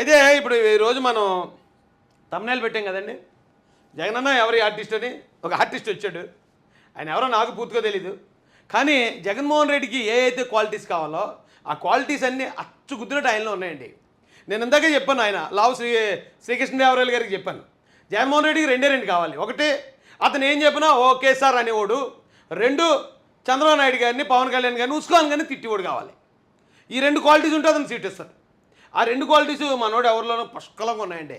అయితే ఇప్పుడు ఈ రోజు మనం తమ్నేలు పెట్టాం కదండి. జగనన్న ఎవరి ఆర్టిస్ట్ అని? ఒక ఆర్టిస్ట్ వచ్చాడు. ఆయన ఎవరో నాకు పూర్తిగా తెలీదు. కానీ జగన్మోహన్ రెడ్డికి ఏ అయితే క్వాలిటీస్ కావాలో ఆ క్వాలిటీస్ అన్నీ అచ్చు గుద్దినట్టు ఆయనలో ఉన్నాయండి. నేను ఇందాక చెప్పాను ఆయన లావు శ్రీ శ్రీకృష్ణదేవరాయలు గారికి చెప్పాను. జగన్మోహన్ రెడ్డికి రెండే రెండు కావాలి. ఒకటి అతను ఏం చెప్పినా ఓకే సార్ అనేవాడు. రెండు చంద్రబాబు నాయుడు గారిని పవన్ కళ్యాణ్ గారిని ఉస్కాన్ గారిని తిట్టివాడు కావాలి. ఈ రెండు క్వాలిటీస్ ఉంటే అతను సీట్ ఇస్తారు ఆ రెండు క్వాలిటీస్ మనోడు ఎవరిలోనూ పుష్కలంగా ఉన్నాయండి.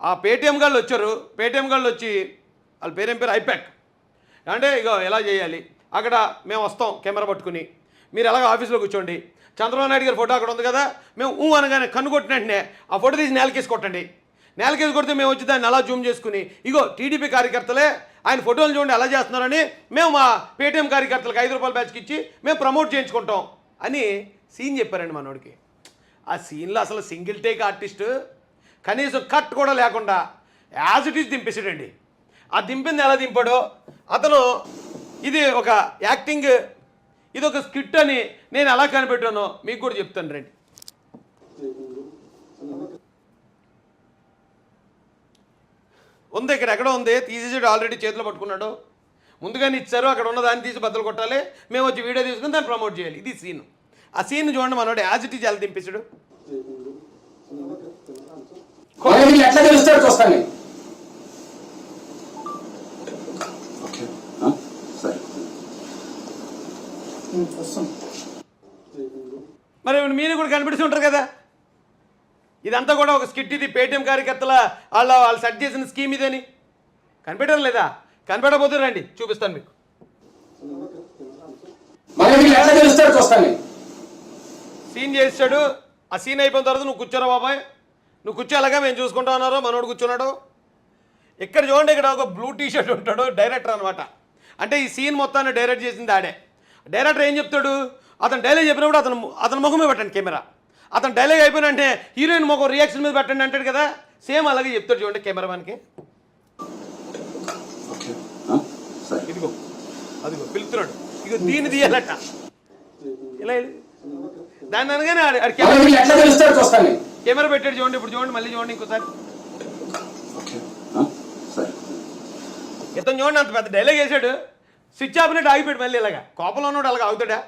ఆ పేటీఎం గాళ్ళు వచ్చారు. పేటీఎం గాళ్ళు వచ్చి వాళ్ళ పేరేం పేరు? ఐప్యాక్ అంటే ఇగో ఎలా చేయాలి? అక్కడ మేము వస్తాం కెమెరా పట్టుకుని. మీరు ఎలాగ ఆఫీస్లో కూర్చోండి. చంద్రబాబు నాయుడు గారి ఫోటో అక్కడ ఉంది కదా మేము ఊ అనగానే కన్ను కొట్టినట్టునే ఆ ఫోటో తీసి నేలకేసి కొట్టండి. నేలకేసి కొడితే మేము వచ్చి దాన్ని అలా జూమ్ చేసుకుని ఇగో టీడీపీ కార్యకర్తలే ఆయన ఫోటోలు చూడండి ఎలా చేస్తున్నారని మేము మా పేటీఎం కార్యకర్తలకు ఐదు రూపాయల బ్యాచ్కి ఇచ్చి మేము ప్రమోట్ చేయించుకుంటాం అని సీన్ చెప్పారండి మనోడికి ఆ సీన్లో అసలు సింగిల్ టేక్ ఆర్టిస్ట్ కనీసం కట్ కూడా లేకుండా యాజ్ ఇట్ ఈజ్ దింపేసాడండి ఆ దింపింది ఎలా దింపాడో అతను ఇది ఒక యాక్టింగ్ ఇది ఒక స్కిట్ అని నేను ఎలా కనిపెట్టానో మీకు కూడా చెప్తాను రండి. ఉంది ఇక్కడ ఎక్కడ ఉంది. తీసేసాడు ఆల్రెడీ చేతిలో పట్టుకున్నాడు. ముందుగానే ఇచ్చారు అక్కడ ఉన్న దాన్ని తీసి బద్దలు కొట్టాలి. మేము వచ్చి వీడియో తీసుకుని దాన్ని ప్రమోట్ చేయాలి. ఇది సీను ఆ సీన్ చూడండి మనోడు యాజ్ ఇట్ ఈజ్ ఎలా దింపేశాడు? మరి ఎట్లా తెలుస్తాడు చూస్తాను మరి మీరు కూడా కనిపిస్తూ ఉంటారు కదా? ఇదంతా కూడా ఒక స్కిట్ ఇది పేటీఎం కార్యకర్తల వాళ్ళ వాళ్ళు సెట్ చేసిన స్కీమ్ ఇదని. కనిపెట్టడం లేదా? కనిపెట్టబోతే రండి చూపిస్తాను మీకు. చూస్తాను. సీన్ చేసాడు ఆ సీన్ అయిపోయిన తర్వాత నువ్వు కూర్చోరా బాబాయ్. నువ్వు కూర్చోలాగా మేము చూసుకుంటా ఉన్నారో మనోడు కూర్చున్నాడు. ఇక్కడ చూడండి ఇక్కడ ఒక బ్లూ టీ షర్ట్ ఉంటాడు డైరెక్టర్ అనమాట అంటే ఈ సీన్ మొత్తాన్ని డైరెక్ట్ చేసింది ఆడే. డైరెక్టర్ ఏం చెప్తాడు? అతను డైలాగ్ చెప్పినప్పుడు అతను అతని ముఖమే పెట్టండి కెమెరా. అతను డైలాగ్ అయిపోయినంటే హీరోయిన్ ముఖం రియాక్షన్ మీద పెట్టండి అంటాడు కదా సేమ్ అలాగే చెప్తాడు చూడండి కెమెరామెన్కి ఇదిగో అదిగో పిలుస్తున్నాడు. ఇగో దీన్ని తీయాలట. ఇలా. దాన్ని అనగానే కెమెరా పెట్టాడు చూడండి ఇప్పుడు చూడండి మళ్ళీ చూడండి ఇంకోసారి. ఇతను చూడండి అంత పెద్ద డైలాగ్ వేసాడు. స్విచ్ ఆపినట్టు ఆగిపోయాడు మళ్ళీ ఇలాగా. కోపంలో ఉన్నాడు అలాగ ఆగుతాడా?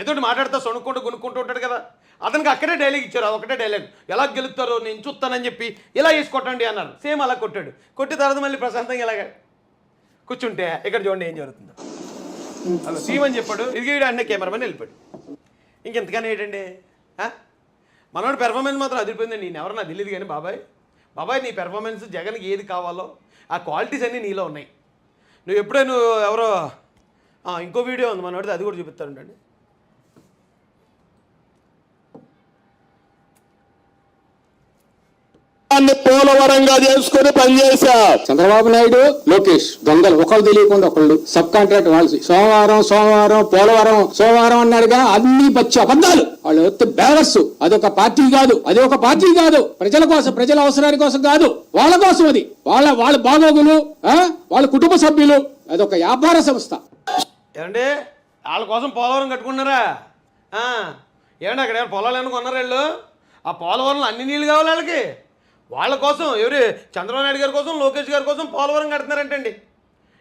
ఏదో మాట్లాడుతూ సొనుక్కుంటూ గునుక్కుంటూ ఉంటాడు కదా. అతనికి అక్కడే డైలాగ్ ఇచ్చారు అది ఒకటే డైలాగ్ ఎలా గెలుస్తారో నేను చూస్తానని చెప్పి ఇలా వేసి కొట్టండి అన్నారు. సేమ్ అలా కొట్టాడు. కొట్టిన తర్వాత మళ్ళీ ప్రశాంతంగా ఇలాగ కూర్చుంటే ఇక్కడ చూడండి ఏం జరుగుతుందో. అలా సీమ్ అని చెప్పాడు ఇది అన్నీ కెమెరామెన్ వెళ్ళిపోయాడు. ఇంకెంతకని ఏంటండి? మనోడు పెర్ఫార్మెన్స్ మాత్రం అదిరిపోయింది నేను ఎవరు నాకు తెలియదు కానీ బాబాయ్. బాబాయ్ నీ పెర్ఫార్మెన్స్ జగన్కి ఏది కావాలో ఆ క్వాలిటీస్ అన్నీ నీలో ఉన్నాయి. నువ్వు ఎప్పుడే నువ్వు ఎవరో ఇంకో వీడియో ఉంది మనోడిది అది కూడా చూపిస్తానుండండి పోలవరంగా చేసుకుని పనిచేశా. చంద్రబాబు నాయుడు లోకేష్ దొంగలు ఒకళ్ళు తెలియకుండా ఒకళ్ళు సబ్ కాంట్రాక్ట్ వాళ్ళు సోమవారం సోమవారం పోలవరం సోమవారం అన్నారుగా అన్ని పచ్చి అబద్ధాలు. వాళ్ళు బ్యాలర్స్ అదొక పార్టీ కాదు అది ఒక పార్టీ కాదు. ప్రజల కోసం ప్రజల అవసరాని కోసం కాదు వాళ్ళ కోసం అది. వాళ్ళ వాళ్ళ బాగోగులు ఆ? వాళ్ళ కుటుంబ సభ్యులు అదొక వ్యాపార సంస్థ. ఏమండి? వాళ్ళ కోసం పోలవరం కట్టుకున్నారా? ఆ, ఏమండి అక్కడ పొలాలు ఏమైనా కొన్నారా వీళ్ళు? ఆ పోలవరంలో అన్ని నీళ్ళు కావాలి వాళ్ళకి. వాళ్ళ కోసం ఎవరు? చంద్రబాబు నాయుడు గారి కోసం లోకేష్ గారి కోసం పోలవరం కడుతున్నారంటండి.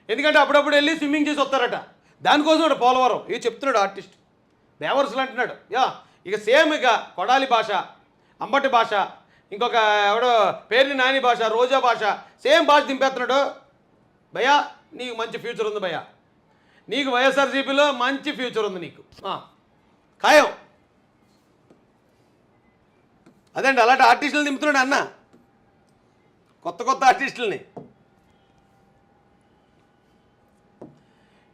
ఎందుకంటే అప్పుడప్పుడు వెళ్ళి స్విమ్మింగ్ చేసి వస్తారట. దానికోసం ఇక్కడ పోలవరం. ఇవి చెప్తున్నాడు ఆర్టిస్ట్. బేవర్స్లు అంటున్నాడు. యా ఇక సేమ్ ఇక కొడాలి భాష అంబటి భాష ఇంకొక ఎవడో పేరుని నాని భాష రోజా భాష సేమ్ భాష దింపేస్తున్నాడు. భయ్యా నీకు మంచి ఫ్యూచర్ ఉంది భయ్యా. నీకు వైఎస్ఆర్సీపీలో మంచి ఫ్యూచర్ ఉంది నీకు. ఖాయం ఖాయం. అండి అలాంటి ఆర్టిస్టులు దింపుతున్నాడు అన్న? కొత్త కొత్త ఆర్టిస్టులని.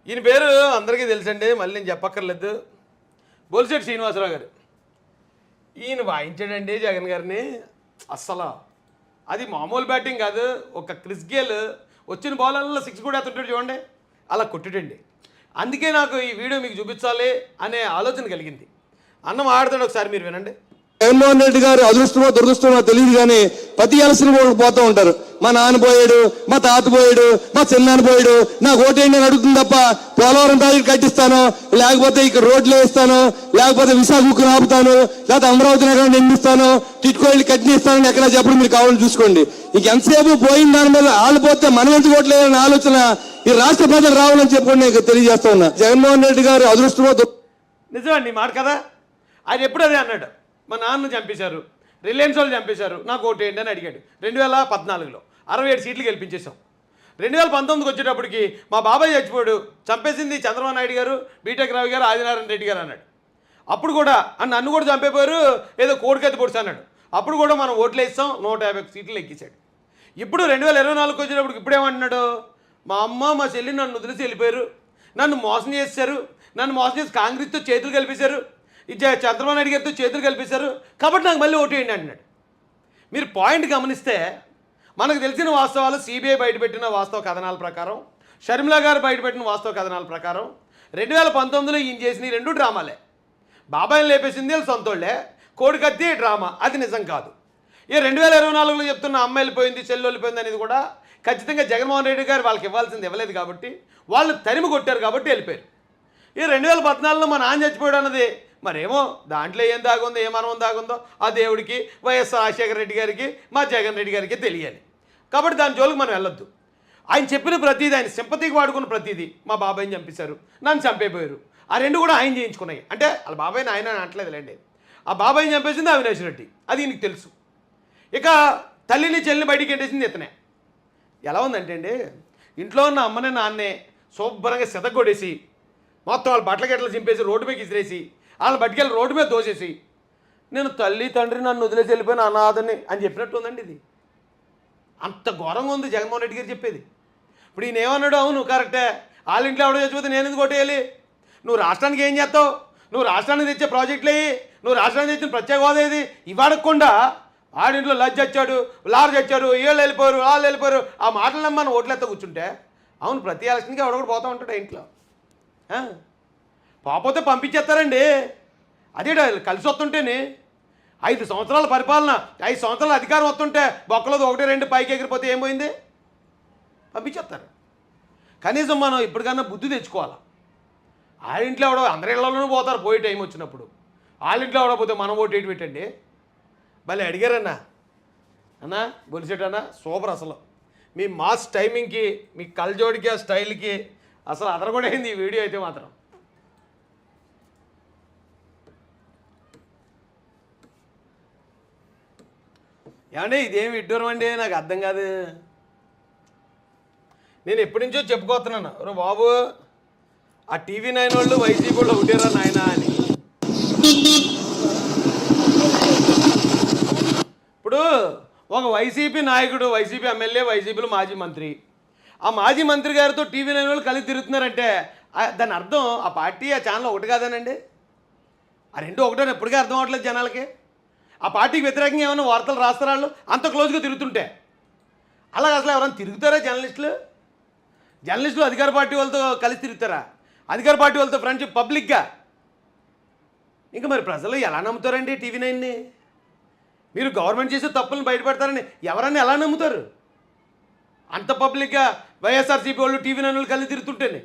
ఈయన పేరు అందరికీ తెలుసండి మళ్ళీ నేను చెప్పక్కర్లేదు. బోల్శెట్టి శ్రీనివాసరావు గారు. ఈయన వాయించాడండి జగన్ గారిని. అస్సలు. అది మామూలు బ్యాటింగ్ కాదు ఒక క్రిస్ గేల్ వచ్చిన బాలల్లో సిక్స్ కూడా ఎత్తుంటాడు చూడండి అలా కొట్టుడండి. అందుకే నాకు ఈ వీడియో మీకు చూపించాలి అనే ఆలోచన కలిగింది. అన్నం ఆడుతాడు ఒకసారి మీరు వినండి. జగన్మోహన్ రెడ్డి గారు అదృష్టమో దురదృష్టమో తెలియదు కానీ ప్రతి అలసిన పోతూ ఉంటారు. మా నాన్న పోయాడు మా తాత పోయాడు మా చిన్నాన్న పోయాడు నాకు ఓటేయండి అని అడుగుతుంది తప్ప పోలవరం ప్రాజెక్ట్ కట్టిస్తాను లేకపోతే ఇక్కడ రోడ్లు వేస్తాను లేకపోతే విశాఖకు ఆపుతాను లేకపోతే అమరావతి నగరం నిర్మిస్తాను టిట్కో వెళ్ళి కట్టిస్తానని ఎక్కడ చెప్పడం మీరు కావాలని చూసుకోండి. ఇంక ఎంతసేపు పోయిన దాని మీద వాళ్ళు పోతే మనం ఎందుకు ఓట్లేదనే ఆలోచన ఈ రాష్ట్ర ప్రజలు రావాలని చెప్పండి నేను తెలియజేస్తా ఉన్నా. జగన్మోహన్ రెడ్డి గారు అదృష్టమో నిజమండి మాట కదా? ఆయన ఎప్పుడు అదే అన్నాడు. మా నాన్న చంపేశారు. రిలయన్స్ వాళ్ళు చంపేశారు. నాకు ఓటు ఏంటి అని అడిగాడు. రెండు వేల పద్నాలుగులో అరవై ఏడు సీట్లు గెలిపించేశాం. రెండు వేల పంతొమ్మిదికి వచ్చేటప్పటికి మా బాబాయ్ చచ్చిపోయాడు. చంపేసింది చంద్రబాబు నాయుడు గారు బీటెక్ రావు గారు ఆదినారాయణ రెడ్డి గారు అన్నాడు. అప్పుడు కూడా ఆ నన్ను కూడా చంపేపోయారు. ఏదో కోడికైతే పొడిచి అన్నాడు. అప్పుడు కూడా మనం ఓట్లు వేస్తాం. నూట యాభై సీట్లు ఎక్కించాడు ఇప్పుడు రెండు వేల ఇరవై నాలుగుకి వచ్చేటప్పుడు ఇప్పుడేమంటున్నాడు మా అమ్మ మా చెల్లి నన్ను వదిలేసి వెళ్ళిపోయారు. నన్ను మోసం చేశారు నన్ను మోసం చేసి కాంగ్రెస్తో చేతులు కలిపేశారు. ఇది చంద్రబాబు నాయుడు గారితో చేతులు కలిపేశారు. కాబట్టి నాకు మళ్ళీ ఓటు వేయండి అంటున్నాడు. మీరు పాయింట్ గమనిస్తే మనకు తెలిసిన వాస్తవాలు సిబిఐ బయటపెట్టిన వాస్తవ కథనాల ప్రకారం షర్మిలా గారు బయటపెట్టిన వాస్తవ కథనాల ప్రకారం రెండు వేల పంతొమ్మిదిలో ఈయన చేసిన రెండు డ్రామాలే. బాబాయిని లేపేసింది వీళ్ళు సొంతోళ్ళే. కోడికత్తి డ్రామా. అది నిజం కాదు. ఈ రెండు వేల ఇరవై నాలుగులో చెప్తున్న అమ్మ వెళ్ళిపోయింది చెల్లి వెళ్ళిపోయింది అనేది కూడా ఖచ్చితంగా జగన్మోహన్ రెడ్డి గారు వాళ్ళకి ఇవ్వాల్సింది ఇవ్వలేదు కాబట్టి వాళ్ళు తరిమి కొట్టారు కాబట్టి వెళ్ళిపోయారు. ఈ రెండు వేల పద్నాలుగులో మా నాన్న చచ్చిపోయాడు అన్నది మరేమో దాంట్లో ఏం దాగుందో ఏ దాగుందో ఆ దేవుడికి వైఎస్ రాజశేఖర రెడ్డి గారికి మా జగన్ రెడ్డి గారికి తెలియాలి. కాబట్టి దాని జోలికి మనం వెళ్ళొద్దు. ఆయన చెప్పిన ప్రతిదీ ఆయన సింపతికి వాడుకున్న ప్రతిదీ మా బాబాయ్ని చంపేశారు నన్ను చంపేపోయారు. ఆ రెండు కూడా ఆయన చేయించుకున్నాయి. అంటే వాళ్ళ బాబాయ్ని ఆయన అనట్లేదులేండి ఆ బాబాయ్ని చంపేసింది అవినాష్ రెడ్డి. అది నీకు తెలుసు. ఇక తల్లిని చెల్లిని బయటికి ఎంటేసింది ఇతనే. ఎలా ఉందంటే అండి ఇంట్లో ఉన్న అమ్మని నాన్నే శుభ్రంగా సితగొడేసి మొత్తం వాళ్ళ బట్టల గట్ల చింపేసి రోడ్డు మీద ఇసిరేసి వాళ్ళని పట్టుకెళ్ళి రోడ్డు మీద దోసేసి నేను తల్లి తండ్రి నన్ను వదిలేసి వెళ్ళిపోయిన అనాథని అని చెప్పినట్టు ఉందండి ఇది. అంత ఘోరంగా ఉంది జగన్మోహన్ రెడ్డి గారు చెప్పేది. ఇప్పుడు ఈయన ఏమన్నాడు? అవును కరెక్టే. వాళ్ళ ఇంట్లో ఎవడో చచ్చిపోతే నేను ఎందుకు కొట్టేయాలి? నువ్వు రాష్ట్రానికి ఏం చేస్తావు? నువ్వు రాష్ట్రానికి తెచ్చే ప్రాజెక్టులు అయ్యి నువ్వు రాష్ట్రానికి తెచ్చిన ప్రత్యేక హోదా ఇది ఇవ్వడకుండా ఆడింట్లో లజ్జ వచ్చాడు లార్జ్ వచ్చాడు వీళ్ళు వెళ్ళిపోయారు వాళ్ళు వెళ్ళిపోయారు. ఆ మాటలు నమ్మని ఓట్లెత్త కూర్చుంటే అవును ప్రతి ఎలక్షన్కి ఎవడొకటి పోతూ ఉంటాడు ఇంట్లో. పోకపోతే పంపించేస్తారండి. అదే కలిసి వస్తుంటేనే. ఐదు సంవత్సరాల పరిపాలన ఐదు సంవత్సరాల అధికారం వస్తుంటే బొక్కలది ఒకటి రెండు పైకి ఎగిరిపోతే ఏం పోయింది? పంపించేస్తారు. కనీసం మనం ఇప్పటికన్నా బుద్ధి తెచ్చుకోవాలి? ఆడింట్లో ఎవడో అందరి ఇళ్ళలోనూ పోతారు పోయే టైం వచ్చినప్పుడు. వాళ్ళింట్లో ఎవడో పోతే మనం ఓటు ఏంటి పెట్టండి భలే అడిగారన్నా. అన్నా బొలిసెట్టన్నా సూపర్ అసలు. మీ మాస్ టైమింగ్కి మీ కళ్ళజోడికి ఆ స్టైల్కి అసలు అదరగొడైంది ఈ వీడియో అయితే మాత్రం. ఏమంటే ఇదేం విడ్డూరం అండి? నాకు అర్థం కాదు. నేను ఎప్పటి నుంచో చెప్పుకోతున్నాను. రే బాబు ఆ టీవీ నైన్ వాళ్ళు వైసీపీ వాళ్ళు ఒకటేరా నాయనా అని. ఇప్పుడు ఒక వైసీపీ నాయకుడు వైసీపీ ఎమ్మెల్యే వైసీపీలో మాజీ మంత్రి. ఆ మాజీ మంత్రి గారితో టీవీ నైన్ వాళ్ళు కలిసి తిరుగుతున్నారంటే దాని అర్థం ఆ పార్టీ ఆ ఛానల్ ఒకటి కాదనండి? ఆ రెండు ఒకటే ఎప్పటికీ అర్థం అవ్వట్లేదు జనాలకి. ఆ పార్టీకి వ్యతిరేకంగా ఏమైనా వార్తలు రాస్తారా వాళ్ళు? అంత క్లోజ్గా తిరుగుతుంటే. అలాగ అసలు ఎవరైనా తిరుగుతారా జర్నలిస్టులు? జర్నలిస్టులు అధికార పార్టీ వాళ్ళతో కలిసి తిరుగుతారా? అధికార పార్టీ వాళ్ళతో ఫ్రెండ్షిప్ పబ్లిక్గా ఇంకా మరి ప్రజలు ఎలా నమ్ముతారండి టీవీ నైన్ని? మీరు గవర్నమెంట్ చేసే తప్పులను బయటపెడతారని ఎవరన్నా ఎలా నమ్ముతారు? అంత పబ్లిక్గా వైఎస్ఆర్సీపీ వాళ్ళు టీవీ నైన్ వాళ్ళు కలిసి తిరుగుతుంటేనే.